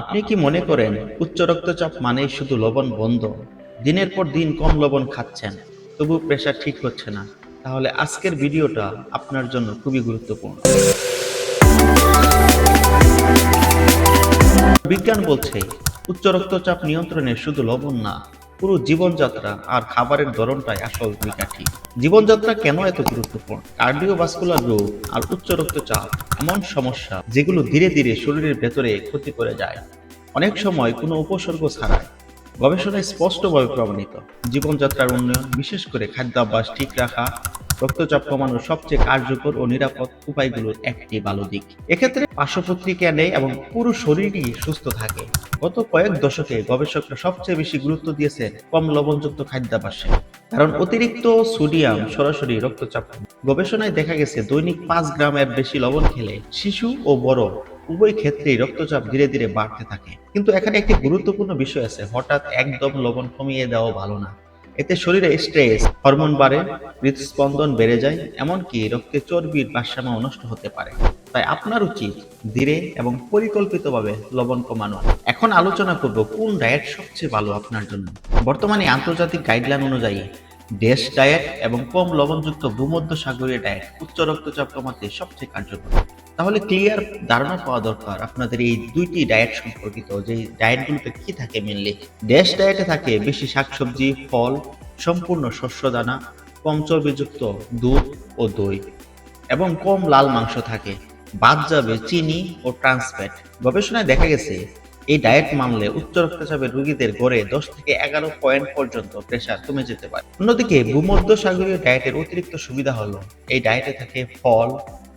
আপনি কি মনে করেন উচ্চ রক্তচাপ মানেই শুধু লবণ বন্ধ? দিনের পর দিন কম লবণ খাচ্ছেন তবু প্রেশার ঠিক হচ্ছে না। তাহলে আজকের ভিডিওটা আপনার জন্য খুবই গুরুত্বপূর্ণ। বিজ্ঞান বলছে, উচ্চ রক্তচাপ নিয়ন্ত্রণে শুধু লবণ না পুরো জীবনযাত্রা আর খাবারের ধরনটাই আসল নিকাঠি। জীবনযাত্রা কেন এত গুরুত্বপূর্ণ? কার্ডিওভাস্কুলার রোগ আর উচ্চ রক্তচাপ এমন সমস্যা যেগুলো ধীরে ধীরে শরীরের ভেতরে ক্ষতি করে যায়। অনেক সময় কোনো উপসর্গ ছাড়াই। গবেষণায় স্পষ্টভাবে প্রমাণিত, জীবনযাত্রার উন্নয়ন, বিশেষ করে খাদ্যাভ্যাস ঠিক রাখা, রক্তচাপ কমানোর সবচেয়ে কার্যকর ও নিরাপদ উপায়গুলোর একটি ভালো দিক। এক্ষেত্রে পার্শ্বপ্রতিক্রিয়া নেই এবং পুরো শরীরই সুস্থ থাকে। গত কয়েক দশকে গবেষকরা সবচেয়ে বেশি গুরুত্ব দিয়েছেন কম লবণযুক্ত খাদ্যাভ্যাসে। কারণ অতিরিক্ত সোডিয়াম সরাসরি রক্তচাপ গবেষণায় দেখা গেছে দৈনিক পাঁচ গ্রামের বেশি লবণ খেলে শিশু ও বড় উভয় ক্ষেত্রেই রক্তচাপ ধীরে ধীরে বাড়তে থাকে। কিন্তু এখানে একটি গুরুত্বপূর্ণ বিষয় আছে, হঠাৎ একদম লবণ কমিয়ে দেওয়া ভালো না। এতে শরীরে স্ট্রেস, হরমোন বাড়ে, হৃদস্পন্দন বেড়ে যায়, এমনকি রক্তে চর্বির ভারসাম্য নষ্ট হতে পারে। তাই আপনার উচিত ধীরে এবং পরিকল্পিতভাবে লবণ কমানো। এখন আলোচনা করব কোন ডায়েট সবচেয়ে ভালো আপনার জন্য। বর্তমানে আন্তর্জাতিক গাইডলাইন অনুযায়ী ডেস ডায়েট এবং কম লবণযুক্ত ভূমধ্য সাগরীয় ডায়েট উচ্চ রক্তচাপ কমাতে সবচেয়ে কার্যকর। তাহলে ক্লিয়ার ধারণা পাওয়া দরকার আপনাদের এই দুইটি ডায়েট সম্পর্কিত যে ডায়েটগুলোতে কি থাকে মেনলি ড্যাশ ডায়েটে থাকে বেশি শাকসবজি, ফল, সম্পূর্ণ শস্যদানা কম চর্বিযুক্ত দুধ ও দই এবং কম লাল মাংস থাকে। বাদ যাবে চিনি ও ট্রান্সফ্যাট গবেষণায় দেখা গেছে, এই ডায়েট মানলে উচ্চ রক্তচাপের রোগীদের গড়ে দশ থেকে এগারো পয়েন্ট পর্যন্ত প্রেশার কমে যেতে পারে। অন্যদিকে ভূমধ্য সাগরীয় ডায়েটের অতিরিক্ত সুবিধা হলো, এই ডায়েটে থাকে ফল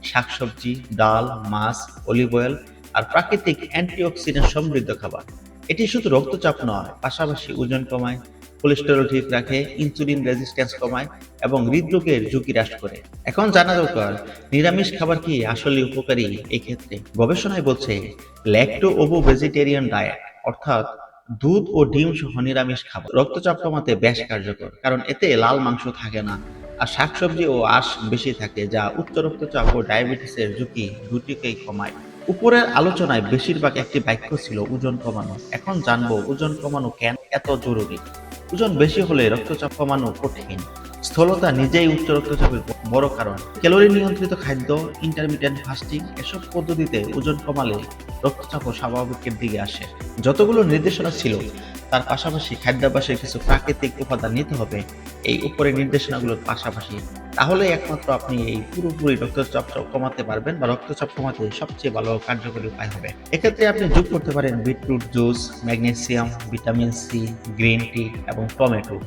শাকসবজি, ডাল, মাছ অলিভ অয়েল আর প্রাকৃতিক অ্যান্টিঅক্সিডেন্ট সমৃদ্ধ খাবার। এটি শুধু রক্তচাপ নয়, পাশাপাশি ওজন কমায় কোলেস্টেরল ঠিক রাখে ইনসুলিন রেজিস্ট্যান্স কমায় এবং হৃদরোগের ঝুঁকি হ্রাস করে। এখন জানা দরকার, নিরামিষ খাবার কি আসলে উপকারী এই ক্ষেত্রে গবেষণায় বলছে ল্যাক্টো ওভো ভেজিটেরিয়ান ডায়েট অর্থাৎ দুধ ও ডিম সহ নিরামিষ খাবার। রক্তচাপ কমাতে বেশ কার্যকর, কারণ এতে লাল মাংস থাকে না আর শাকসবজি ও আঁশ বেশি থাকে, যা উচ্চ রক্তচাপ ও ডায়াবেটিসের ঝুঁকি দুটিকেই কমায়। উপরের আলোচনায় বেশিরভাগ একটি বাক্য ছিল ওজন কমানো। এখন জানব ওজন কমানো কেন এত জরুরি। ওজন বেশি হলে রক্তচাপ কমানো কঠিন। স্থূলতা নিজেই উচ্চ রক্তচাপের বড় কারণ। ক্যালোরি নিয়ন্ত্রিত খাদ্য ইন্টারমিডিয়েন্ট ফাস্টিং এসব পদ্ধতিতে ওজন কমালে রক্তচাপ স্বাভাবিকের দিকে আসে। যতগুলো নির্দেশনা ছিল তার পাশাপাশি খাদ্যাভ্যাসের কিছু প্রাকৃতিক উপাদান নিতে হবে এই উপরের নির্দেশনাগুলোর পাশাপাশি। তাহলে একমাত্র আপনি এই পুরোপুরি রক্তচাপ কমাতে পারবেন বা রক্তচাপ কমাতে সবচেয়ে ভালো কার্যকরী উপায় হবে। এক্ষেত্রে আপনি যোগ করতে পারেন beetroot, juice, magnesium, vitamin C, green tea এবং টমেটো।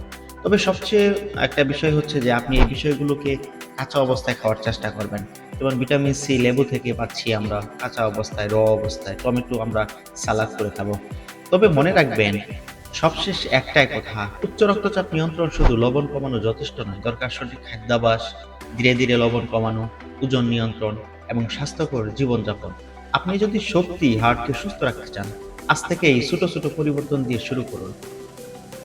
তবে সবচেয়ে একটা বিষয় হচ্ছে যে আপনি এই বিষয়গুলোকে কাঁচা অবস্থায় খাওয়ার চেষ্টা করবেন। যেমন ভিটামিন সি লেবু থেকে পাচ্ছি আমরা কাঁচা অবস্থায়, র অবস্থায়, টমেটো আমরা সালাদ করে খাব। তবে মনে রাখবেন, সবশেষ একটাই কথা, উচ্চ রক্তচাপ নিয়ন্ত্রণ শুধু লবণ কমানো যথেষ্ট নয়, দরকার সঠিক খাদ্যাভাস ধীরে ধীরে লবণ কমানো, ওজন নিয়ন্ত্রণ এবং স্বাস্থ্যকর জীবনযাপন। আপনি যদি শক্তি হার্টকে সুস্থ রাখতে চান, আজ থেকে এই ছোট ছোট পরিবর্তন দিয়ে শুরু করুন।